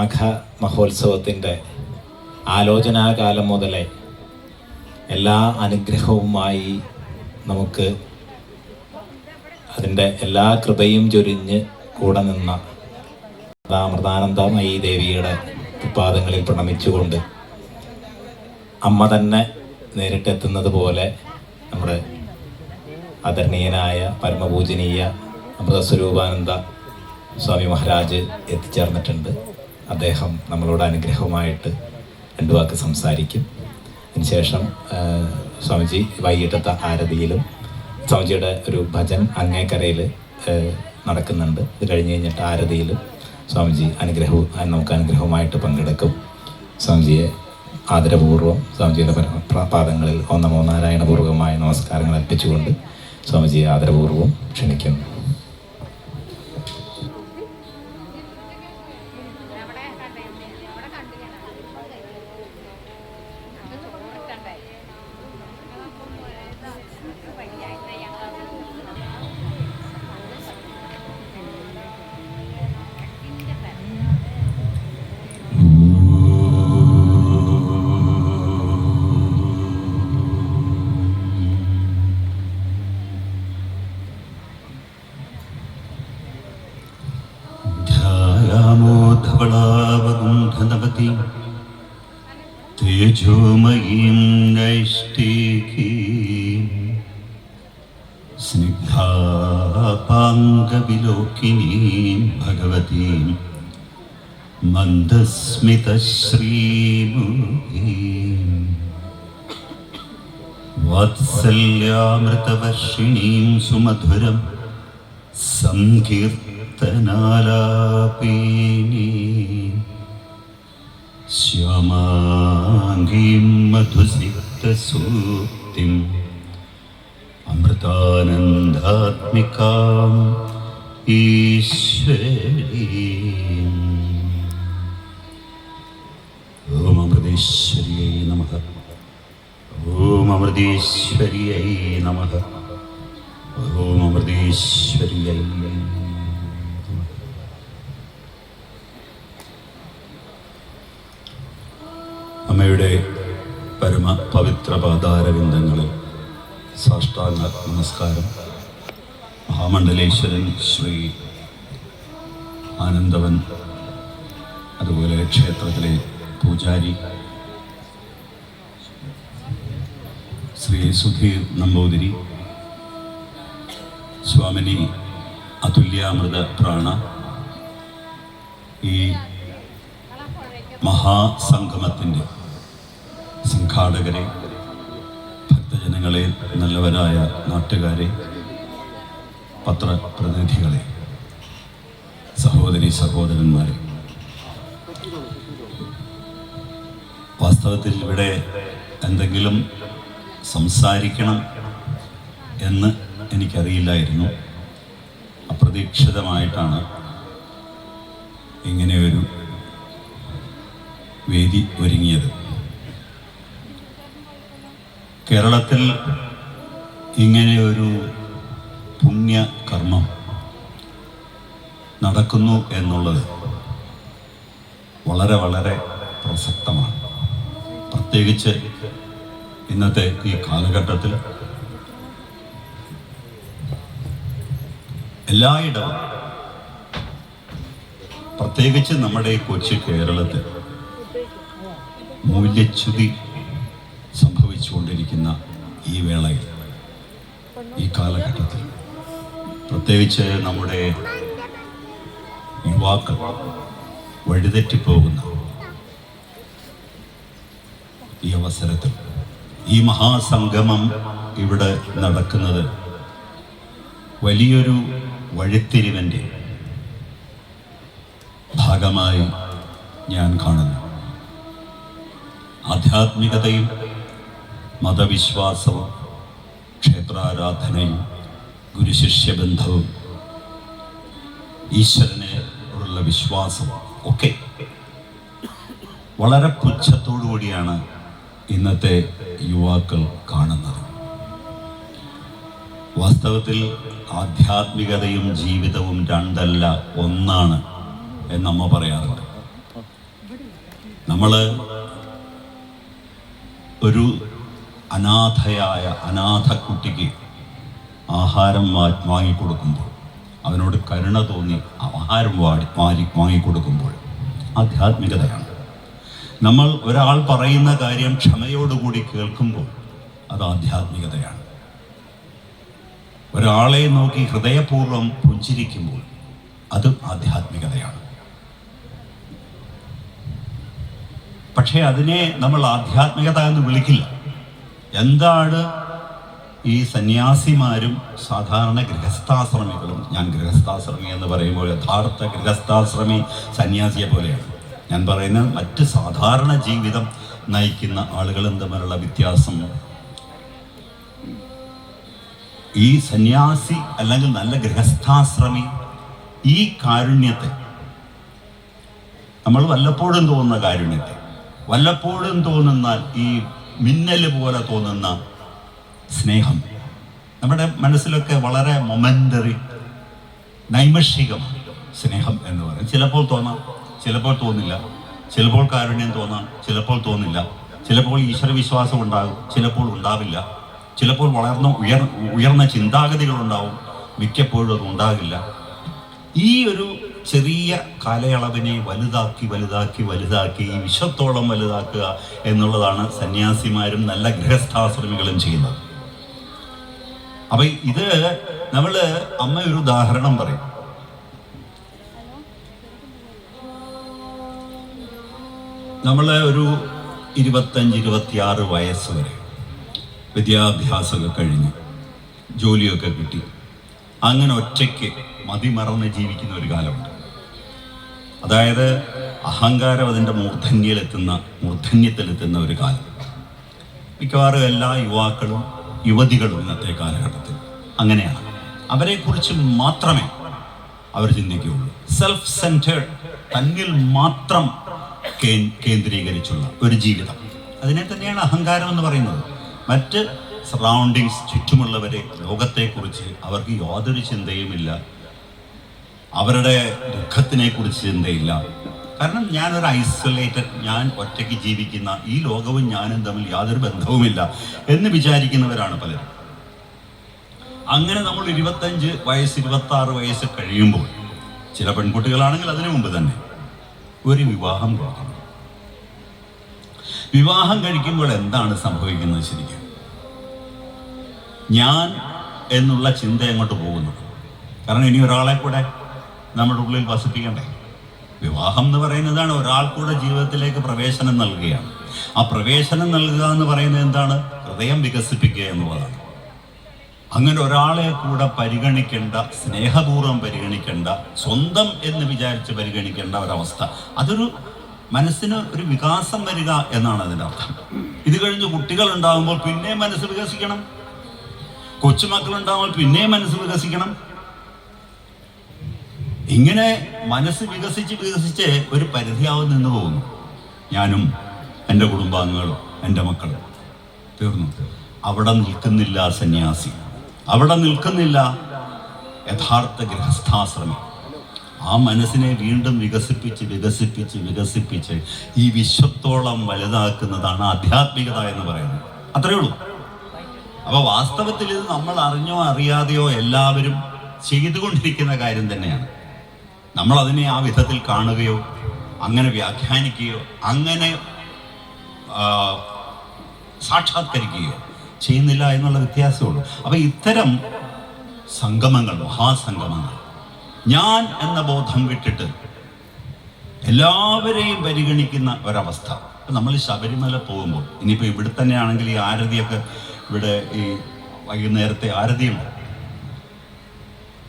മാഘ മഹോത്സവത്തിന്റെ ആലോചനാകാലം മുതലേ എല്ലാ അനുഗ്രഹവുമായി നമുക്ക് അതിന്റെ എല്ലാ കൃപയും ചൊരിഞ്ഞ് കൂടെ നിന്ന അമൃതാനന്ദമയി ദേവിയുടെ പാദങ്ങളിൽ പ്രണമിച്ചുകൊണ്ട് അമ്മ തന്നെ നേരിട്ടെത്തുന്നത് പോലെ നമ്മുടെ ആദരണീയനായ പരമപൂജനീയ അമൃതസ്വരൂപാനന്ദ സ്വാമി മഹാരാജ് എത്തിച്ചേർന്നിട്ടുണ്ട്. അദ്ദേഹം നമ്മളോട് അനുഗ്രഹമായിട്ട് രണ്ടു വാക്ക് സംസാരിക്കും. അതിനുശേഷം സ്വാമിജി വൈകിട്ടത്തെ ആരതിയിലും സ്വാമിജിയുടെ ഒരു ഭജൻ അങ്ങേക്കരയിൽ നടക്കുന്നുണ്ട്. ഇത് കഴിഞ്ഞ് കഴിഞ്ഞിട്ട് ആരതിയിലും സ്വാമിജി അനുഗ്രഹവും നമുക്ക് അനുഗ്രഹവുമായിട്ട് പങ്കെടുക്കും. സ്വാമിജിയെ ആദരപൂർവം സ്വാമിജിയുടെ പാദങ്ങളിൽ ഓ നമോ നാരായണപൂർവമായ നമസ്കാരങ്ങൾ അർപ്പിച്ചുകൊണ്ട് സ്വാമിജിയെ ആദരപൂർവം ക്ഷണിക്കുന്നു. മന്ദസ്മിതശ്രീമുഖീ വാത്സല്യാമൃതവർഷിണീം സുമധുരം സങ്കീർത്തനാലാപീനി. ശ്യാമാംഗീം മധുസിക്തസൂക്തിം അമൃതാനന്ദാത്മികാം ഈശ്വരീം. ഓം ഓം അമ്മയുടെ പരമ പവിത്ര പാതാരവിന്ദങ്ങളിൽ സാഷ്ടാംഗ നമസ്കാരം. മഹാമണ്ഡലേശ്വരൻ ശ്രീ ആനന്ദവൻ അതുപോലെ ക്ഷേത്രത്തിലെ പൂജാരി ശ്രീ സുധീർ നമ്പൂതിരി സ്വാമിനി അതുല്യാമൃത പ്രാണ ഈ മഹാസംഗമത്തിന്റെ സംഘാടകരെ ഭക്തജനങ്ങളെ നല്ലവരായ നാട്ടുകാരെ പത്രപ്രതിനിധികളെ സഹോദരി സഹോദരന്മാരെ. വാസ്തവത്തിൽ ഇവിടെ എന്തെങ്കിലും സംസാരിക്കണം എന്ന് എനിക്കറിയില്ലായിരുന്നു. അപ്രതീക്ഷിതമായിട്ടാണ് ഇങ്ങനെയൊരു വേദി ഒരുങ്ങിയത്. കേരളത്തിൽ ഇങ്ങനെയൊരു ഒരു പുണ്യ കർമ്മം നടക്കുന്നു എന്നുള്ളത് വളരെ വളരെ പ്രസക്തമാണ്. പ്രത്യേകിച്ച് ഇന്നത്തെ ഈ കാലഘട്ടത്തിൽ എല്ലായിടവും പ്രത്യേകിച്ച് നമ്മുടെ കൊച്ചു കേരളത്തിൽ മൂല്യച്യുതി സംഭവിച്ചുകൊണ്ടിരിക്കുന്ന ഈ വേളയിൽ ഈ കാലഘട്ടത്തിൽ. പ്രത്യേകിച്ച് നമ്മുടെ യുവാക്കൾ വഴിതെറ്റിപ്പോകുന്ന ഈ അവസരത്തിൽ ഈ മഹാസംഗമം ഇവിടെ നടക്കുന്നത്. വലിയൊരു വഴിത്തിരിവിന്റെ ഭാഗമായി ഞാൻ കാണുന്നു. ആധ്യാത്മികതയും മതവിശ്വാസവും ക്ഷേത്രാരാധനയും ഗുരുശിഷ്യ ബന്ധവും ഈശ്വരനെ ഉള്ള വിശ്വാസവും ഒക്കെ വളരെ പുച്ഛത്തോടു കൂടിയാണ് ഇന്നത്തെ യുവാക്കൾ കാണുന്നത്. വാസ്തവത്തിൽ ആധ്യാത്മികതയും ജീവിതവും രണ്ടല്ല ഒന്നാണ് എന്നമ്മ പറയാറുണ്ട്. നമ്മൾ ഒരു അനാഥയായ അനാഥ കുട്ടിക്ക് ആഹാരം വാങ്ങിക്കൊടുക്കുമ്പോൾ അവനോട് കരുണ തോന്നി ആഹാരം വാടി വാങ്ങി വാങ്ങിക്കൊടുക്കുമ്പോൾ ആധ്യാത്മികതയാണ്. നമ്മൾ ഒരാൾ പറയുന്ന കാര്യം ക്ഷമയോടുകൂടി കേൾക്കുമ്പോൾ അത് ആധ്യാത്മികതയാണ്. ഒരാളെ നോക്കി ഹൃദയപൂർവം പുഞ്ചിരിക്കുമ്പോൾ അത് ആധ്യാത്മികതയാണ്. പക്ഷേ അതിനെ നമ്മൾ ആധ്യാത്മികത എന്ന് വിളിക്കില്ല. എന്താണ് ഈ സന്യാസിമാരും സാധാരണ ഗൃഹസ്ഥാശ്രമികളും ഞാൻ ഗൃഹസ്ഥാശ്രമി എന്ന് പറയുമ്പോൾ യഥാർത്ഥ ഗൃഹസ്ഥാശ്രമി സന്യാസിയെ പോലെയാണ്. ഞാൻ പറയുന്ന മറ്റ് സാധാരണ ജീവിതം നയിക്കുന്ന ആളുകളും തമ്മിലുള്ള വ്യത്യാസം? ഈ സന്യാസി അല്ലെങ്കിൽ നല്ല ഗൃഹസ്ഥാശ്രമി ഈ കാരുണ്യത്തെ നമ്മൾ വല്ലപ്പോഴും തോന്നുന്ന കാരുണ്യത്തെ വല്ലപ്പോഴും തോന്നുന്ന ഈ മിന്നൽ പോലെ തോന്നുന്ന സ്നേഹം നമ്മുടെ മനസ്സിലൊക്കെ വളരെ മൊമെന്ററി നൈമഷികം സ്നേഹം എന്ന് പറയും. ചിലപ്പോൾ തോന്നാം ചിലപ്പോൾ തോന്നില്ല. ചിലപ്പോൾ കാരുണ്യം തോന്നാം ചിലപ്പോൾ തോന്നില്ല. ചിലപ്പോൾ ഈശ്വരവിശ്വാസം ഉണ്ടാകും ചിലപ്പോൾ ഉണ്ടാവില്ല. ചിലപ്പോൾ വളർന്ന ഉയർ ഉയർന്ന ചിന്താഗതികൾ ഉണ്ടാവും മിക്കപ്പോഴും അത് ഉണ്ടാകില്ല. ഈ ഒരു ചെറിയ കാലയളവിനെ വലുതാക്കി വലുതാക്കി വലുതാക്കി വിശ്വത്തോളം വലുതാക്കുക എന്നുള്ളതാണ് സന്യാസിമാരും നല്ല ഗൃഹസ്ഥാശ്രമികളും ചെയ്യുന്നത്. അപ്പൊ ഇത് നമ്മൾ അമ്മ ഒരു ഉദാഹരണം പറയും. നമ്മൾ ഒരു ഇരുപത്തഞ്ച് ഇരുപത്തിയാറ് വയസ്സ് വരെ വിദ്യാഭ്യാസമൊക്കെ കഴിഞ്ഞ് ജോലിയൊക്കെ കിട്ടി. അങ്ങനെ ഒറ്റയ്ക്ക് മതിമറന്ന് ജീവിക്കുന്ന ഒരു കാലമുണ്ട്. അതായത് അഹങ്കാരം അതിന്റെ മൂർധന്യത്തിലെത്തുന്ന മൂർധന്യത്തിലെത്തുന്ന ഒരു കാലം. മിക്കവാറും എല്ലാ യുവാക്കളും യുവതികളും ഇന്നത്തെ കാലഘട്ടത്തിൽ അങ്ങനെയാണ്. അവരെക്കുറിച്ച് മാത്രമേ അവർ ചിന്തിക്കുകയുള്ളൂ. സെൽഫ് സെന്റേഡ് തന്നിൽ മാത്രം കേന്ദ്രീകരിച്ചുള്ള ഒരു ജീവിതം. അതിനെ തന്നെയാണ് അഹങ്കാരം എന്ന് പറയുന്നത്. മറ്റ് സറൗണ്ടിങ്സ് ചുറ്റുമുള്ളവരെ ലോകത്തെക്കുറിച്ച് അവർക്ക് യാതൊരു ചിന്തയുമില്ല. അവരുടെ ദുഃഖത്തിനെ കുറിച്ച് ചിന്തയില്ല. കാരണം ഞാനൊരു ഐസൊലേറ്റഡ് ഞാൻ ഒറ്റയ്ക്ക് ജീവിക്കുന്ന ഈ ലോകവും ഞാനും തമ്മിൽ യാതൊരു ബന്ധവുമില്ല എന്ന് വിചാരിക്കുന്നവരാണ് പലരും. അങ്ങനെ നമ്മൾ ഇരുപത്തഞ്ച് വയസ്സ് ഇരുപത്തി ആറ് വയസ്സ് കഴിയുമ്പോൾ ചില പെൺകുട്ടികളാണെങ്കിൽ അതിനു മുമ്പ് തന്നെ ഒരു വിവാഹം പോകണം വിവാഹം കഴിക്കുമ്പോൾ എന്താണ് സംഭവിക്കുന്നത് ശരിക്കും? ഞാൻ എന്നുള്ള ചിന്ത അങ്ങോട്ട് പോകുന്നു? കാരണം ഇനി ഒരാളെ കൂടെ നമ്മുടെ ഉള്ളിൽ വസിപ്പിക്കണ്ടേ? വിവാഹം എന്ന് പറയുന്നതാണ് ഒരാൾക്കൂടെ കൂടെ ജീവിതത്തിലേക്ക് പ്രവേശനം നൽകുകയാണ്. ആ പ്രവേശനം നൽകുക എന്ന് പറയുന്നത് എന്താണ്? ഹൃദയം വികസിപ്പിക്കുക എന്നുള്ളതാണ്. അങ്ങനെ ഒരാളെ കൂടെ പരിഗണിക്കേണ്ട സ്നേഹപൂർവം പരിഗണിക്കേണ്ട സ്വന്തം എന്ന് വിചാരിച്ച് പരിഗണിക്കേണ്ട ഒരവസ്ഥ. അതൊരു മനസ്സിന് ഒരു വികാസം വരിക എന്നാണ് അതിന്റെ അർത്ഥം. ഇത് കഴിഞ്ഞ് കുട്ടികൾ ഉണ്ടാകുമ്പോൾ പിന്നെയും മനസ്സ് വികസിക്കണം. കൊച്ചുമക്കൾ ഉണ്ടാകുമ്പോൾ പിന്നെ മനസ്സ് വികസിക്കണം. ഇങ്ങനെ മനസ്സ് വികസിച്ച് വികസിച്ച് ഒരു പരിധിയാവും നിന്ന് പോകുന്നു. ഞാനും എന്റെ കുടുംബാംഗങ്ങളും എന്റെ മക്കളും. തീർന്നു. അവിടെ നിൽക്കുന്നില്ല സന്യാസി. അവിടെ നിൽക്കുന്നില്ല. യഥാർത്ഥ ഗൃഹസ്ഥാശ്രമം. ആ മനസ്സിനെ വീണ്ടും വികസിപ്പിച്ച് വികസിപ്പിച്ച് വികസിപ്പിച്ച് ഈ വിശ്വത്തോളം വലുതാക്കുന്നതാണ് ആധ്യാത്മികത എന്ന് പറയുന്നത്. അത്രയേ ഉള്ളൂ. അപ്പോൾ വാസ്തവത്തിൽ ഇത് നമ്മൾ അറിഞ്ഞോ അറിയാതെയോ എല്ലാവരും ചെയ്തുകൊണ്ടിരിക്കുന്ന കാര്യം തന്നെയാണ്. നമ്മൾ അതിനെ ആ വിധത്തിൽ കാണുകയോ അങ്ങനെ വ്യാഖ്യാനിക്കുകയോ അങ്ങനെ സാക്ഷാത്കരിക്കുകയോ ചെയ്യുന്നില്ല എന്നുള്ള വ്യത്യാസമുള്ളൂ. അപ്പോൾ ഇത്തരം സംഗമങ്ങൾ മഹാസംഗമങ്ങൾ ഞാൻ എന്ന ബോധം വിട്ടിട്ട് എല്ലാവരെയും പരിഗണിക്കുന്ന ഒരവസ്ഥ. നമ്മൾ ശബരിമല പോകുമ്പോൾ ഇനിയിപ്പോൾ ഇവിടെ തന്നെയാണെങ്കിൽ ഈ ആരതിയൊക്കെ ഇവിടെ ഈ വൈകുന്നേരത്തെ ആരതിയുണ്ട്.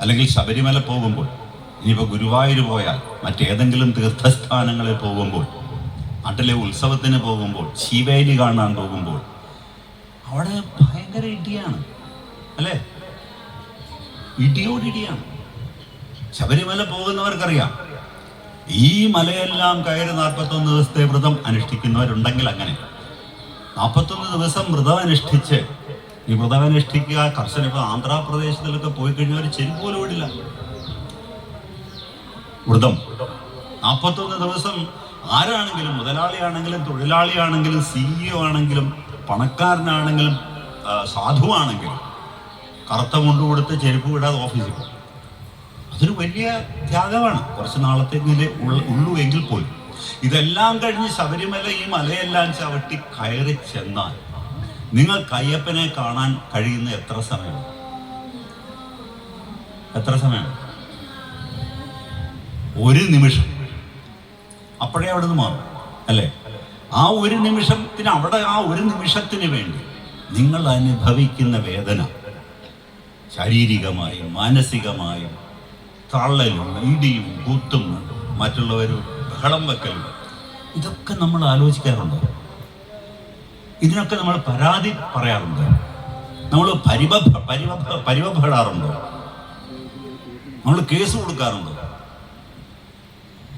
അല്ലെങ്കിൽ ശബരിമല പോകുമ്പോൾ ഇനിയിപ്പോൾ ഗുരുവായൂർ പോയാൽ മറ്റേതെങ്കിലും തീർത്ഥസ്ഥാനങ്ങളിൽ പോകുമ്പോൾ നാട്ടിലെ ഉത്സവത്തിന് പോകുമ്പോൾ ശിവേലി കാണാൻ പോകുമ്പോൾ അവിടെ ഭയങ്കര ഇടിയാണ്. അല്ലേ? ഇടിയോടിടിയാണ് ശബരിമല പോകുന്നവർക്കറിയാം. ഈ മലയെല്ലാം കയറി നാൽപ്പത്തൊന്ന് ദിവസത്തെ വ്രതം അനുഷ്ഠിക്കുന്നവരുണ്ടെങ്കിൽ അങ്ങനെ. നാൽപ്പത്തൊന്ന് ദിവസം വ്രതം അനുഷ്ഠിച്ച് ഈ വ്രതം അനുഷ്ഠിക്കുക കർശന ഇപ്പൊ ആന്ധ്രാപ്രദേശത്തിലൊക്കെ പോയി കഴിഞ്ഞാൽ ചെരുപ്പ് പോലും ഇടില്ല. വ്രതം. നാൽപ്പത്തൊന്ന് ദിവസം ആരാണെങ്കിലും മുതലാളിയാണെങ്കിലും തൊഴിലാളിയാണെങ്കിലും സിഇഒ ആണെങ്കിലും പണക്കാരനാണെങ്കിലും സാധുവാണെങ്കിലും കറുത്ത കൊണ്ടു കൊടുത്ത് ചെരുപ്പ് വിടാതെ ഓഫീസിൽ പോകും. അതൊരു വലിയ ത്യാഗമാണ്. കുറച്ച് നാളത്തേക്കിലെ ഉള്ളൂ എങ്കിൽ പോലും. ഇതെല്ലാം കഴിഞ്ഞ് ശബരിമല ഈ മലയെല്ലാം ചവിട്ടി കയറി ചെന്നാൽ നിങ്ങൾ കയ്യപ്പനെ കാണാൻ കഴിയുന്ന എത്ര സമയമാണ് എത്ര സമയമാണ് ഒരു നിമിഷം. അപ്പോഴേ അവിടെ നിന്ന് മാറും അല്ലേ? ആ ഒരു നിമിഷത്തിന് അവിടെ ആ ഒരു നിമിഷത്തിന് വേണ്ടി നിങ്ങൾ അനുഭവിക്കുന്ന വേദന ശാരീരികമായും മാനസികമായും തള്ളലും ഇടിയും കൂത്തും മറ്റുള്ളവർ ബഹളം വെക്കലും ഇതൊക്കെ നമ്മൾ ആലോചിക്കാറുണ്ടോ. ഇതിനൊക്കെ നമ്മൾ പരാതി പറയാറുണ്ട്. നമ്മൾ പരിവ പരിവ പരിവപ്പെടാറുണ്ടോ നമ്മൾ കേസ് കൊടുക്കാറുണ്ടോ.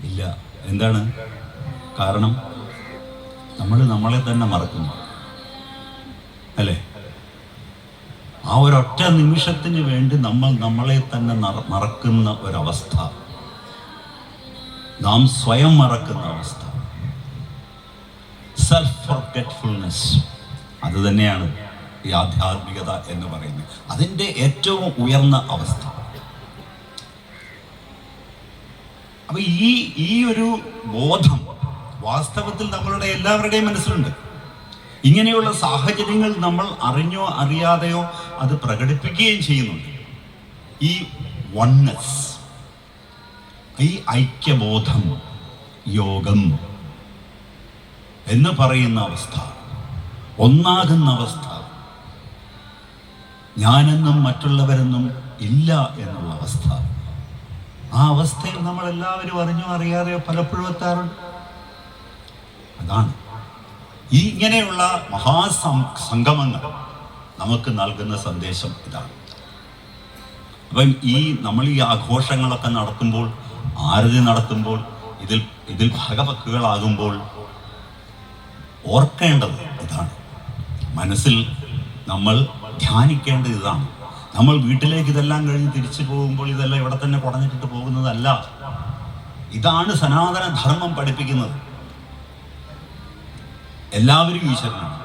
ഇല്ല. എന്താണ്? കാരണം? നമ്മൾ നമ്മളെ തന്നെ മറക്കുന്നു. അല്ലേ? ആ ഒരൊറ്റ നിമിഷത്തിന് വേണ്ടി നമ്മൾ നമ്മളെ തന്നെ മറക്കുന്ന ഒരവസ്ഥ. നാം സ്വയം മറക്കുന്ന അവസ്ഥ. സെൽഫ് ഫോർഗറ്റ്ഫുൾനെസ് അത് തന്നെയാണ് ഈ ആധ്യാത്മികത എന്ന് പറയുന്നത്. അതിന്റെ ഏറ്റവും ഉയർന്ന അവസ്ഥ. അപ്പൊ ഈ ഈ ഒരു ബോധം വാസ്തവത്തിൽ നമ്മളുടെ എല്ലാവരുടെയും മനസ്സിലുണ്ട്. ഇങ്ങനെയുള്ള സാഹചര്യങ്ങൾ നമ്മൾ അറിഞ്ഞോ അറിയാതെയോ അത് പ്രകടിപ്പിക്കുകയും ചെയ്യുന്നുണ്ട്. ഈ വണ്ണസ് ഈ ഐക്യബോധം യോഗം എന്ന് പറയുന്ന അവസ്ഥ ഒന്നാകുന്ന അവസ്ഥ ഞാനെന്നും മറ്റുള്ളവരെന്നും ഇല്ല എന്നുള്ള അവസ്ഥ ആ അവസ്ഥയിൽ നമ്മൾ എല്ലാവരും അറിഞ്ഞോ അറിയാതെയോ പലപ്പോഴും എത്താറുണ്ട്. അതാണ്. ഈ ഇങ്ങനെയുള്ള മഹാസം സംഗമങ്ങൾ നമുക്ക് നൽകുന്ന സന്ദേശം ഇതാണ്. അപ്പം ഈ നമ്മൾ ഈ ആഘോഷങ്ങളൊക്കെ നടത്തുമ്പോൾ ആരതി നടത്തുമ്പോൾ ഇതിൽ ഇതിൽ ഭാഗവക്കുകളാകുമ്പോൾ ഓർക്കേണ്ടത് ഇതാണ്. മനസ്സിൽ നമ്മൾ ധ്യാനിക്കേണ്ടത് ഇതാണ്. നമ്മൾ വീട്ടിലേക്ക് ഇതെല്ലാം കഴിഞ്ഞ് തിരിച്ചു പോകുമ്പോൾ ഇതെല്ലാം ഇവിടെ തന്നെ കുടഞ്ഞിട്ടിട്ട് പോകുന്നതല്ല. ഇതാണ് സനാതന ധർമ്മം പഠിപ്പിക്കുന്നത്. എല്ലാവരും ഈശ്വരനാണ്.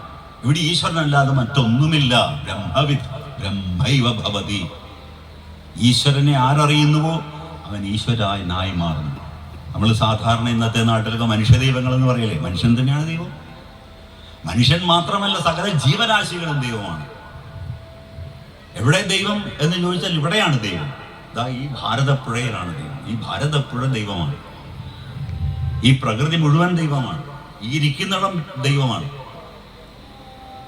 ഇവിടെ ഈശ്വരനല്ലാതെ മറ്റൊന്നുമില്ല. ബ്രഹ്മവിദ് ബ്രഹ്മൈവ ഭവതി. ഈശ്വരനെ ആരറിയുന്നുവോ അവൻ ഈശ്വരായി നായി മാറുന്നു. നമ്മൾ സാധാരണ ഇന്നത്തെ നാട്ടിലൊക്കെ മനുഷ്യദൈവങ്ങൾ എന്ന് പറയലേ മനുഷ്യൻ തന്നെയാണ് ദൈവം. മനുഷ്യൻ മാത്രമല്ല സകല ജീവരാശികളും ദൈവമാണ്. എവിടെ ദൈവം എന്ന് ചോദിച്ചാൽ ഇവിടെയാണ് ദൈവം. ഇതാ ഈ ഭാരതപ്പുഴയിലാണ് ദൈവം. ഈ ഭാരതപ്പുഴ ദൈവമാണ്. ഈ പ്രകൃതി മുഴുവൻ ദൈവമാണ്. ഈ ഇരിക്കുന്നിടം ദൈവമാണ്.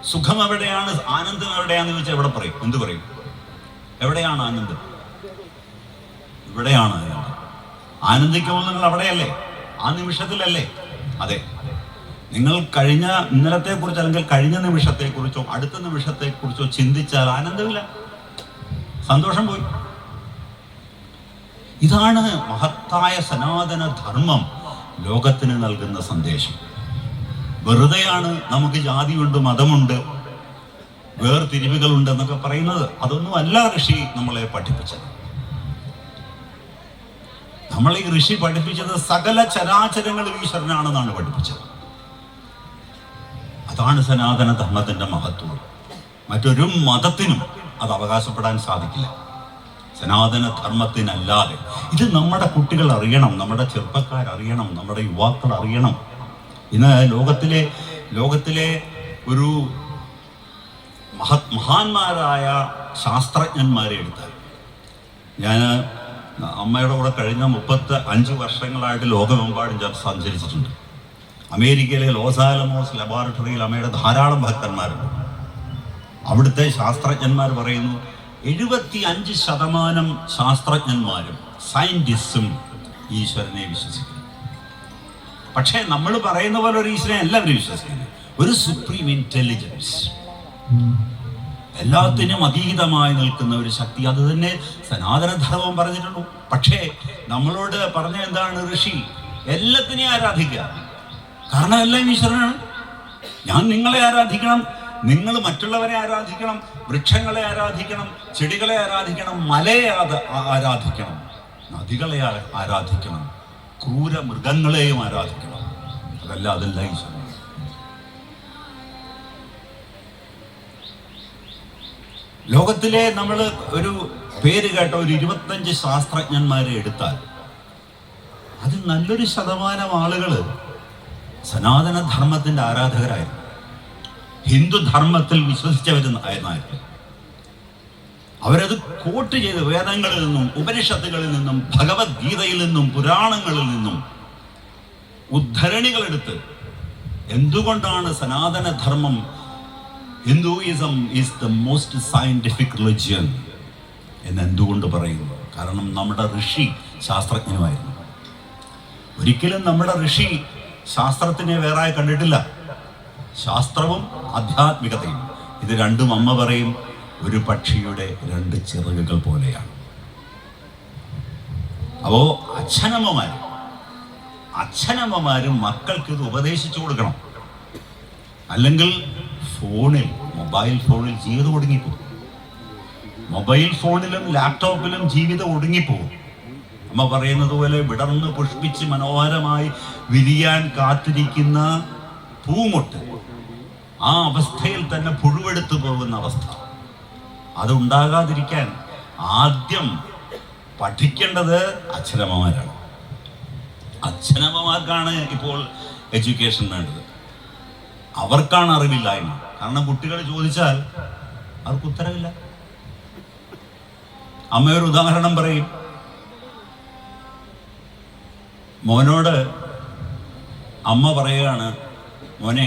സുഖം എവിടെയാണ്? ആനന്ദം എവിടെയാണെന്ന് ചോദിച്ചാൽ എവിടെ പറയും? എന്ത് പറയും? എവിടെയാണ് ആനന്ദം? ഇവിടെയാണ് ആനന്ദം. ആനന്ദിക്കുമ്പോൾ നിങ്ങൾ അവിടെയല്ലേ? ആ നിമിഷത്തിലല്ലേ? അതെ. നിങ്ങൾ കഴിഞ്ഞ ഇന്നലത്തെ കുറിച്ച് അല്ലെങ്കിൽ കഴിഞ്ഞ നിമിഷത്തെ കുറിച്ചോ അടുത്ത നിമിഷത്തെ കുറിച്ചോ ചിന്തിച്ചാൽ ആനന്ദമില്ല. സന്തോഷം പോയി. ഇതാണ് മഹത്തായ സനാതന ധർമ്മം ലോകത്തിന് നൽകുന്ന സന്ദേശം. വെറുതെയാണ് നമുക്ക് ജാതിയുണ്ട് മതമുണ്ട് വേർതിരിവുകളുണ്ട് എന്നൊക്കെ പറയുന്നത്. അതൊന്നും അല്ല ഋഷി നമ്മളെ പഠിപ്പിച്ചത്. നമ്മളെ ഈ ഋഷി പഠിപ്പിച്ചത് സകല ചരാചരങ്ങളും ഈശ്വരനാണെന്നാണ് പഠിപ്പിച്ചത്. അതാണ് സനാതന ധർമ്മത്തിന്റെ മഹത്വം. മറ്റൊരു മതത്തിനും അത് അവകാശപ്പെടാൻ സാധിക്കില്ല. സനാതന ധർമ്മത്തിനല്ലാതെ. ഇത് നമ്മുടെ കുട്ടികൾ അറിയണം നമ്മുടെ ചെറുപ്പക്കാർ അറിയണം നമ്മുടെ യുവാക്കൾ അറിയണം. ഇന്ന് ലോകത്തിലെ ലോകത്തിലെ ഒരു മഹത് മഹാന്മാരായ ശാസ്ത്രജ്ഞന്മാരെ എടുത്താൽ. ഞാൻ അമ്മയുടെ കൂടെ കഴിഞ്ഞ മുപ്പത്തി അഞ്ച് വർഷങ്ങളായിട്ട് ലോകമെമ്പാടും ഞാൻ സഞ്ചരിച്ചിട്ടുണ്ട്. അമേരിക്കയിലെ ലോസാലമോസ് ലബോറട്ടറിയിൽ അമ്മയുടെ ധാരാളം ഭക്തന്മാരുണ്ട്. അവിടുത്തെ ശാസ്ത്രജ്ഞന്മാർ പറയുന്നു എഴുപത്തി അഞ്ച് ശതമാനം ശാസ്ത്രജ്ഞന്മാരും സയന്റിസ്റ്റും ഈശ്വരനെ വിശ്വസിക്കുന്നു. പക്ഷേ നമ്മൾ പറയുന്ന പോലെ ഒരു ഈശ്വരനെ എല്ലാവരും വിശ്വസിക്കുന്നു. ഒരു സുപ്രീം ഇന്റലിജൻസ് എല്ലാത്തിനും അതീതമായി നിൽക്കുന്ന ഒരു ശക്തി. അത് തന്നെ സനാതനധർമ്മം പറഞ്ഞിട്ടുള്ളൂ. പക്ഷേ നമ്മളോട് പറഞ്ഞ എന്താണ് ഋഷി? എല്ലാത്തിനെയും ആരാധിക്കുക. കാരണം എല്ലാം ഈശ്വരനാണ്. ഞാൻ നിങ്ങളെ ആരാധിക്കണം. നിങ്ങൾ മറ്റുള്ളവരെ ആരാധിക്കണം. വൃക്ഷങ്ങളെ ആരാധിക്കണം. ചെടികളെ ആരാധിക്കണം. മലയെ ആരാധിക്കണം. നദികളെ ആരാധിക്കണം. ക്രൂര മൃഗങ്ങളെയും ആരാധിക്കണം അതല്ല അതല്ല ലോകത്തിലെ നമ്മൾ ഒരു പേര് കേട്ട ഒരു ഇരുപത്തഞ്ച് ശാസ്ത്രജ്ഞന്മാരെ എടുത്താൽ അതിൽ നല്ലൊരു ശതമാനം ആളുകൾ സനാതന ധർമ്മത്തിന്റെ ആരാധകരായിരുന്നു. ഹിന്ദു ധർമ്മത്തിൽ വിശ്വസിച്ചവരുന്നായിരുന്നു അവരത് കോട്ട് ചെയ്ത് വേദങ്ങളിൽ നിന്നും ഉപനിഷത്തുകളിൽ നിന്നും ഭഗവത്ഗീതയിൽ നിന്നും പുരാണങ്ങളിൽ നിന്നും ഉദ്ധരണികളെടുത്ത് എന്തുകൊണ്ടാണ് സനാതനധർമ്മം Hinduism is the most scientific religion എന്ന് എന്തുകൊണ്ട് പറയുന്നു? കാരണം നമ്മുടെ ഋഷി ശാസ്ത്രജ്ഞനുമായിരുന്നു. ഒരിക്കലും നമ്മുടെ ഋഷി ശാസ്ത്രത്തിനെ വേറെ കണ്ടിട്ടില്ല. ശാസ്ത്രവും ആധ്യാത്മികതയും. ഇത് രണ്ടും അമ്മ പറയും ഒരു പക്ഷിയുടെ രണ്ട് ചിറകുകൾ പോലെയാണ്. അപ്പോ അച്ഛനമ്മമാർ അച്ഛനമ്മമാരും മക്കൾക്ക് ഇത് ഉപദേശിച്ചു കൊടുക്കണം. അല്ലെങ്കിൽ ഫോണിൽ മൊബൈൽ ഫോണിൽ ജീവിതം ഒടുങ്ങിപ്പോകും മൊബൈൽ ഫോണിലും ലാപ്ടോപ്പിലും ജീവിതം ഒടുങ്ങിപ്പോകും അമ്മ പറയുന്നത് പോലെ വിടർന്ന് പുഷ്പിച്ച് മനോഹരമായി വിരിയാൻ കാത്തിരിക്കുന്ന പൂമൊട്ട് ആ അവസ്ഥയിൽ തന്നെ പുഴുവെടുത്തു പോകുന്ന അവസ്ഥ. അതുണ്ടാകാതിരിക്കാൻ ആദ്യം പഠിക്കേണ്ടത് അച്ഛനമ്മമാരാണ്. അച്ഛനമ്മമാർക്കാണ് ഇപ്പോൾ എഡ്യൂക്കേഷൻ വേണ്ടത്. അവർക്കാണ് അറിവില്ലായ്മ. കാരണം കുട്ടികൾ ചോദിച്ചാൽ അവർക്ക് ഉത്തരവില്ല. അമ്മയൊരു ഉദാഹരണം പറയും. മോനോട് അമ്മ പറയുകയാണ് മോനെ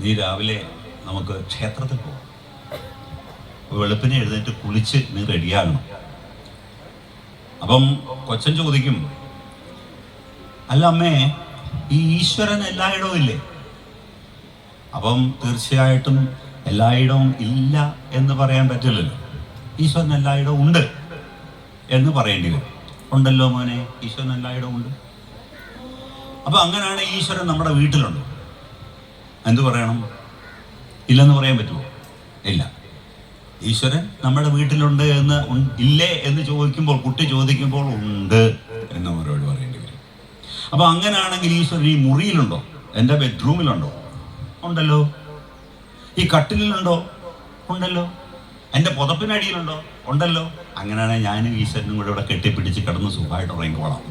നീ രാവിലെ നമുക്ക് ക്ഷേത്രത്തിൽ പോകാം വെളുപ്പിനെ എഴുന്നേറ്റ് കുളിച്ച് നീ റെഡിയാകണം. അപ്പം കൊച്ചൻ ചോദിക്കും അല്ല അമ്മേ ഈ ഈശ്വരൻ എല്ലായിടവും ഇല്ലേ? അപ്പം തീർച്ചയായിട്ടും എല്ലായിടവും ഇല്ല എന്ന് പറയാൻ പറ്റില്ലല്ലോ. ഈശ്വരൻ എല്ലായിടവും ഉണ്ട് എന്ന് പറയേണ്ടി വരും. ഉണ്ടല്ലോ മോനെ ഈശ്വരൻ എല്ലായിടവും ഉണ്ട്. അപ്പൊ അങ്ങനെയാണ് ഈശ്വരൻ നമ്മുടെ വീട്ടിലുണ്ട്. എന്തു പറയണം? ഇല്ലെന്ന് പറയാൻ പറ്റുമോ? ഇല്ല. ഈശ്വരൻ നമ്മുടെ വീട്ടിലുണ്ട് എന്ന് ഇല്ലേ എന്ന് ചോദിക്കുമ്പോൾ കുട്ടി ചോദിക്കുമ്പോൾ ഉണ്ട് എന്ന് മറുപടി പറയേണ്ടി വരും. അപ്പൊ അങ്ങനെയാണെങ്കിൽ ഈശ്വരൻ ഈ മുറിയിലുണ്ടോ? എന്റെ ബെഡ്റൂമിലുണ്ടോ? ഉണ്ടല്ലോ. ഈ കട്ടിലുണ്ടോ ഉണ്ടല്ലോ. എന്റെ പുതപ്പിനടിയിലുണ്ടോ? ഉണ്ടല്ലോ. അങ്ങനെയാണെങ്കിൽ ഞാനും ഈശ്വരനും കൂടെ ഇവിടെ കെട്ടിപ്പിടിച്ച് കിടന്ന് സുഖമായിട്ട് ഉറങ്ങിക്കോളാം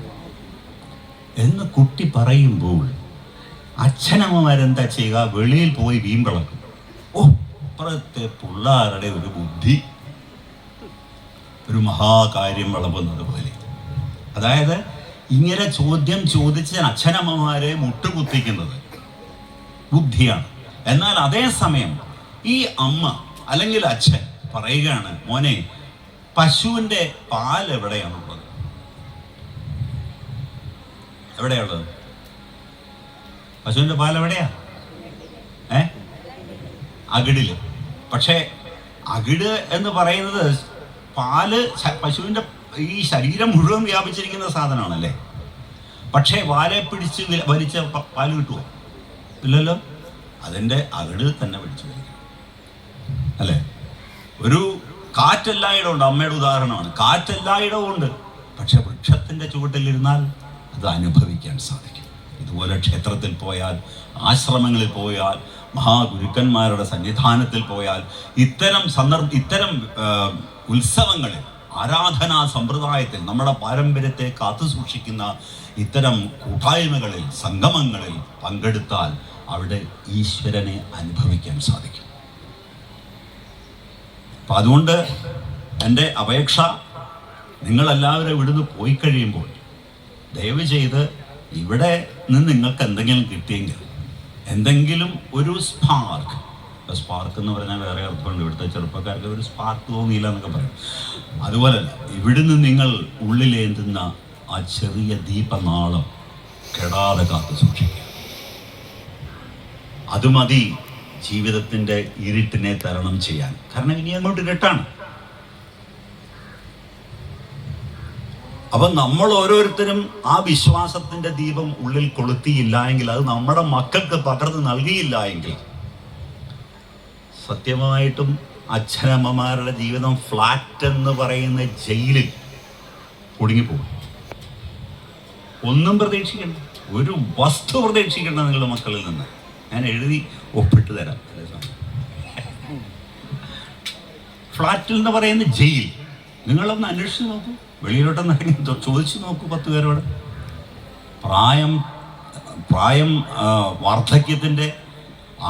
എന്ന് കുട്ടി പറയുമ്പോൾ അച്ഛനമ്മമാരെന്താ ചെയ്യുക? വെളിയിൽ പോയി വീമ്പിളക്കും ഓ ഇപ്പുറത്തെ പിള്ളേരുടെ ഒരു ബുദ്ധി ഒരു മഹാകാര്യം വിളമ്പുന്നത് പോലെ. അതായത് ഇങ്ങനെ ചോദ്യം ചോദിച്ച് അച്ഛനമ്മമാരെ മുട്ടുകുത്തിക്കുന്നത് ബുദ്ധിയാണ്. എന്നാൽ അതേസമയം ഈ അമ്മ അല്ലെങ്കിൽ അച്ഛൻ പറയുകയാണ് മോനെ പശുവിന്റെ പാൽ എവിടെയാണുള്ളത്? എവിടെയുള്ളത് പശുവിന്റെ പാൽ എവിടെയാ? ഏ അകിടിൽ. പക്ഷേ അകിട് എന്ന് പറയുന്നത് പാൽ പശുവിന്റെ ഈ ശരീരം മുഴുവൻ വ്യാപിച്ചിരിക്കുന്ന സാധനമാണല്ലേ? പക്ഷേ വാലെ പിടിച്ച് വലിച്ച പാൽ കിട്ടുമോ ഇല്ലല്ലോ. അതിന്റെ അകിട് തന്നെ പിടിച്ചു വലിക്കും. അല്ലേ? ഒരു കാറ്റെല്ലായിടവും ഉണ്ട്. അമ്മയുടെ ഉദാഹരണമാണ്. കാറ്റെല്ലായിടവും ഉണ്ട്. പക്ഷെ വൃക്ഷത്തിന്റെ ചുവട്ടിലിരുന്നാൽ അത് അനുഭവിക്കാൻ സാധിക്കും. ഇതുപോലെ ക്ഷേത്രത്തിൽ പോയാൽ ആശ്രമങ്ങളിൽ പോയാൽ മഹാഗുരുക്കന്മാരുടെ സന്നിധാനത്തിൽ പോയാൽ ഇത്തരം സന്ദർഭ ഇത്തരം ഉത്സവങ്ങളിൽ ആരാധനാ സമ്പ്രദായത്തിൽ നമ്മുടെ പാരമ്പര്യത്തെ കാത്തു സൂക്ഷിക്കുന്ന ഇത്തരം കൂട്ടായ്മകളിൽ സംഗമങ്ങളിൽ പങ്കെടുത്താൽ അവിടെ ഈശ്വരനെ അനുഭവിക്കാൻ സാധിക്കും. അപ്പം അതുകൊണ്ട് എന്റെ അപേക്ഷ നിങ്ങളെല്ലാവരും ഇവിടുന്ന് പോയി കഴിയുമ്പോൾ ദയവ് ചെയ്ത് ഇവിടെ നിന്ന് നിങ്ങൾക്ക് എന്തെങ്കിലും കിട്ടിയെങ്കിൽ എന്തെങ്കിലും ഒരു സ്പാർക്ക് സ്പാർക്ക് എന്ന് പറഞ്ഞാൽ വേറെ അർത്ഥമുണ്ട്. ഇവിടുത്തെ ചെറുപ്പക്കാർക്ക് ഒരു സ്പാർക്ക് തോന്നിയില്ല എന്നൊക്കെ പറയും. അതുപോലല്ല ഇവിടുന്ന് നിങ്ങൾ ഉള്ളിലേന്തുന്ന ആ ചെറിയ ദീപനാളം കെടാതെ കാത്തു സൂക്ഷിക്കുക. അത് മതി ജീവിതത്തിന്റെ ഇരുട്ടിനെ തരണം ചെയ്യാൻ. കാരണം ഇനി അങ്ങോട്ട് ഇരുട്ടാണ്. അപ്പൊ നമ്മൾ ഓരോരുത്തരും ആ വിശ്വാസത്തിന്റെ ദീപം ഉള്ളിൽ കൊളുത്തിയില്ല എങ്കിൽ അത് നമ്മുടെ മക്കൾക്ക് പകർന്ന് നൽകിയില്ല എങ്കിൽ സത്യമായിട്ടും അച്ഛനമ്മമാരുടെ ജീവിതം ഫ്ലാറ്റ് എന്ന് പറയുന്ന ജയിലിൽ കുടുങ്ങിപ്പോകും. ഒന്നും പ്രതീക്ഷിക്കണ്ട. ഒരു വസ്തു പ്രതീക്ഷിക്കേണ്ട നിങ്ങളുടെ മക്കളിൽ നിന്ന്. ഞാൻ എഴുതി ഒപ്പിട്ട് തരാം? ഫ്ലാറ്റിൽ എന്ന് പറയുന്ന ജയിൽ. നിങ്ങളൊന്ന് അന്വേഷിച്ച് നോക്കൂ. വെളിയിലോട്ടൊന്ന് ചോദിച്ചു നോക്കൂ പത്ത് പേരോട്. പ്രായം പ്രായം വാർദ്ധക്യത്തിന്റെ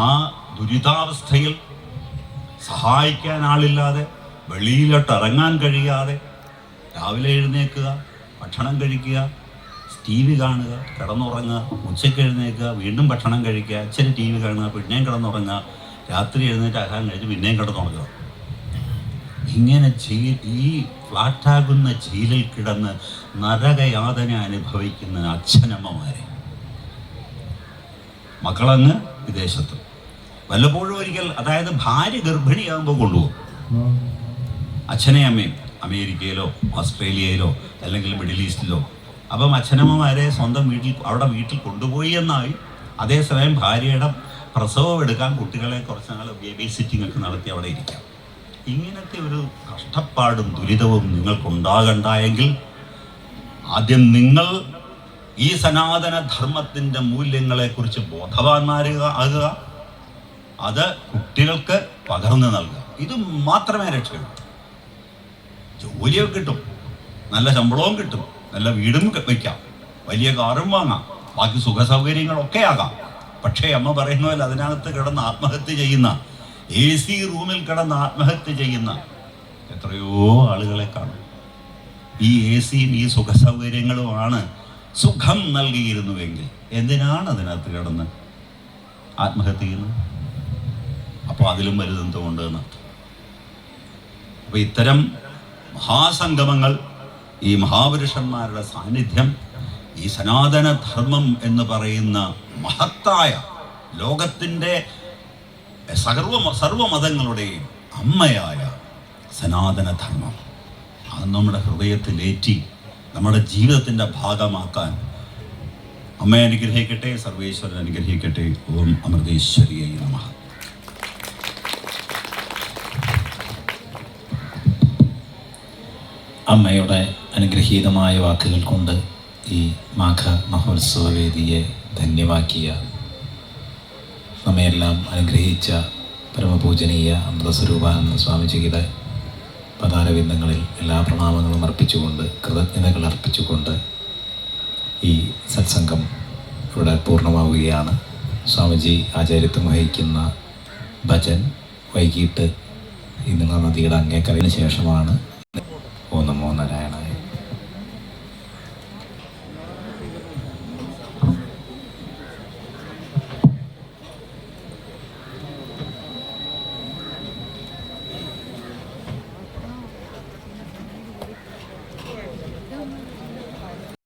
ആ ദുരിതാവസ്ഥയിൽ സഹായിക്കാൻ ആളില്ലാതെ വെളിയിലോട്ട് ഇറങ്ങാൻ കഴിയാതെ രാവിലെ എഴുന്നേൽക്കുക ഭക്ഷണം കഴിക്കുക ടി വി കാണുക കിടന്നുറങ്ങുക ഉച്ചയ്ക്ക് എഴുന്നേൽക്കുക വീണ്ടും ഭക്ഷണം കഴിക്കുക ഇച്ചിരി ടി വി കാണുക പിന്നെയും കിടന്നുറങ്ങുക രാത്രി എഴുന്നേറ്റ് ആഹാരം കഴിച്ച് പിന്നെയും കിടന്നുറങ്ങുക. ഇങ്ങനെ ചെയ് ഈ ഫ്ലാറ്റാകുന്ന ജയിലിൽ കിടന്ന് നരകയാതന അനുഭവിക്കുന്ന അച്ഛനമ്മമാരെ. മക്കളങ്ങ് വിദേശത്ത്. വല്ലപ്പോഴും ഒരിക്കൽ അതായത് ഭാര്യ ഗർഭിണിയാകുമ്പോൾ കൊണ്ടുപോകും. അച്ഛനെ അമ്മയും അമേരിക്കയിലോ ഓസ്ട്രേലിയയിലോ അല്ലെങ്കിൽ മിഡിൽ ഈസ്റ്റിലോ. അപ്പം അച്ഛനമ്മമാരെ സ്വന്തം വീട്ടിൽ അവിടെ വീട്ടിൽ കൊണ്ടുപോയി എന്നായി. അതേസമയം ഭാര്യയുടെ പ്രസവം എടുക്കാൻ കുട്ടികളെ കുറച്ച് നാൾ ബേബി സിറ്റിംഗ് ഒക്കെ നടത്തി അവിടെ ഇരിക്കാം. ഇങ്ങനത്തെ ഒരു കഷ്ടപ്പാടും ദുരിതവും നിങ്ങൾക്കുണ്ടാകണ്ടായെങ്കിൽ ആദ്യം നിങ്ങൾ ഈ സനാതന ധർമ്മത്തിന്റെ മൂല്യങ്ങളെക്കുറിച്ച് ബോധവാന്മാരുക ആകുക. അത് കുട്ടികൾക്ക് പകർന്നു നൽകുക. ഇത് മാത്രമേ രക്ഷയുള്ളൂ. ജോലിയൊക്കെ കിട്ടും. നല്ല ശമ്പളവും കിട്ടും. നല്ല വീടും വയ്ക്കാം വലിയ കാറും വാങ്ങാം. ബാക്കി സുഖ സൗകര്യങ്ങളൊക്കെ ആകാം. പക്ഷേ അമ്മ പറയുന്ന പോലെ അതിനകത്ത് കിടന്ന് ആത്മഹത്യ ചെയ്യുന്ന എ സി റൂമിൽ കിടന്ന് ആത്മഹത്യ ചെയ്യുന്ന എത്രയോ ആളുകളെ കാണും. ഈ എ സിയും ഈ സുഖ സൗകര്യങ്ങളുമാണ് സുഖം നൽകിയിരുന്നുവെങ്കിൽ എന്തിനാണ് അതിനകത്ത് കിടന്ന് ആത്മഹത്യ ചെയ്യുന്നത്? അപ്പോൾ അതിലും വലുതെന്തുകൊണ്ട് എന്ന് അപ്പോൾ ഇത്തരം മഹാസംഗമങ്ങൾ ഈ മഹാപുരുഷന്മാരുടെ സാന്നിധ്യം ഈ സനാതന ധർമ്മം എന്ന് പറയുന്ന മഹത്തായ ലോകത്തിന്റെ സർവ സർവ സർവമതങ്ങളുടെയും അമ്മയായ സനാതന ധർമ്മം അത് നമ്മുടെ ഹൃദയത്തിലേറ്റി നമ്മുടെ ജീവിതത്തിന്റെ ഭാഗമാക്കാൻ അമ്മയെ അനുഗ്രഹിക്കട്ടെ സർവേശ്വരൻ അനുഗ്രഹിക്കട്ടെ. ഓം അമൃതേശ്വരിയെ നമ. അമ്മയുടെ അനുഗ്രഹീതമായ വാക്കുകൾ കൊണ്ട് ഈ മാഘ മഹോത്സവ വേദിയെ ധന്യമാക്കിയ നമ്മയെല്ലാം അനുഗ്രഹിച്ച പരമപൂജനീയ അമൃതസ്വരൂപാനന്ദ സ്വാമിജിയുടെ പദാരവിന്ദങ്ങളിൽ എല്ലാ പ്രണാമങ്ങളും അർപ്പിച്ചുകൊണ്ട് കൃതജ്ഞതകൾ അർപ്പിച്ചുകൊണ്ട് ഈ സത്സംഗം ഇവിടെ പൂർണമാവുകയാണ്. സ്വാമിജി ആചാര്യത്വം വഹിക്കുന്ന ഭജൻ വൈകിട്ട് ഇന്നുള്ള നദിയുടെ അങ്ങേക്കറിന് ശേഷമാണ്. ഓ നമോ നാരായണ